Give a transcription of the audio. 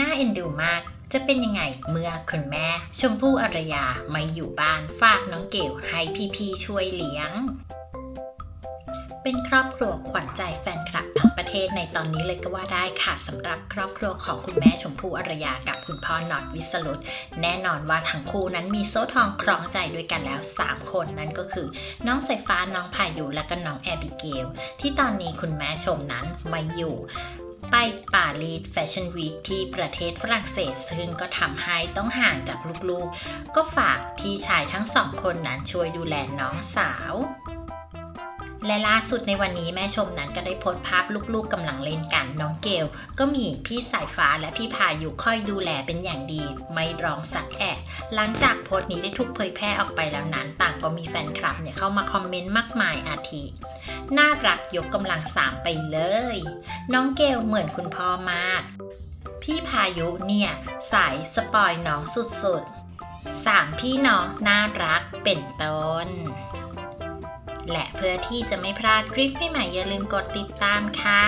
น่าเอ็นดูมาก จะเป็นยังไงเมื่อคุณแม่ ชมพู่อารยาไม่อยู่บ้านฝากน้องเกลให้พี่ๆช่วยเลี้ยง เป็นครอบครัวขวัญใจแฟนคลับทั้งประเทศในตอนนี้เลยก็ว่าได้ค่ะสำหรับครอบครัวของคุณแม่ชมพู่อารยากับคุณพ่อหนอดวิสรุตแน่นอนว่าทั้งคู่นั้นมีโซ่ทองครองใจด้วยกันแล้ว 3 คนนั่นก็คือ น้องสายฟ้าน้องพายุและก็น้องแอบิเกลที่ตอนนี้คุณแม่ชมนั้นมาอยู่ ไปปารีสแฟชั่นวีคที่ประเทศฝรั่งเศส ซึ่งก็ทำให้ต้องห่างจากลูกๆ ก็ฝากพี่ชายทั้งสองคนนั้นช่วยดูแลน้องสาวและล่าสุดในวันนี้แม่ชมนั้นก็ได้โพสต์ภาพลูกๆกำลังเล่นกันน้องเกล ก็มีพี่สายฟ้าและพี่พายุคอยดูแลเป็นอย่างดี ไม่ร้องสักแอะหลังจากโพสต์นี้ได้ถูกเผยแพร่ออกไปแล้วนั้น ต่างก็มีแฟนคลับเนี่ยเข้ามาคอมเมนต์มากมายอาทิ น่ารักยกกำลังสามไปเลย น้องเกลเหมือนคุณพ่อมาก พี่พายุเนี่ยสายสปอยน้องสุดๆสามพี่น้องน่ารักเป็นต้น และเพื่อที่จะไม่พลาดคลิปใหม่ๆอย่าลืมกดติดตามค่ะ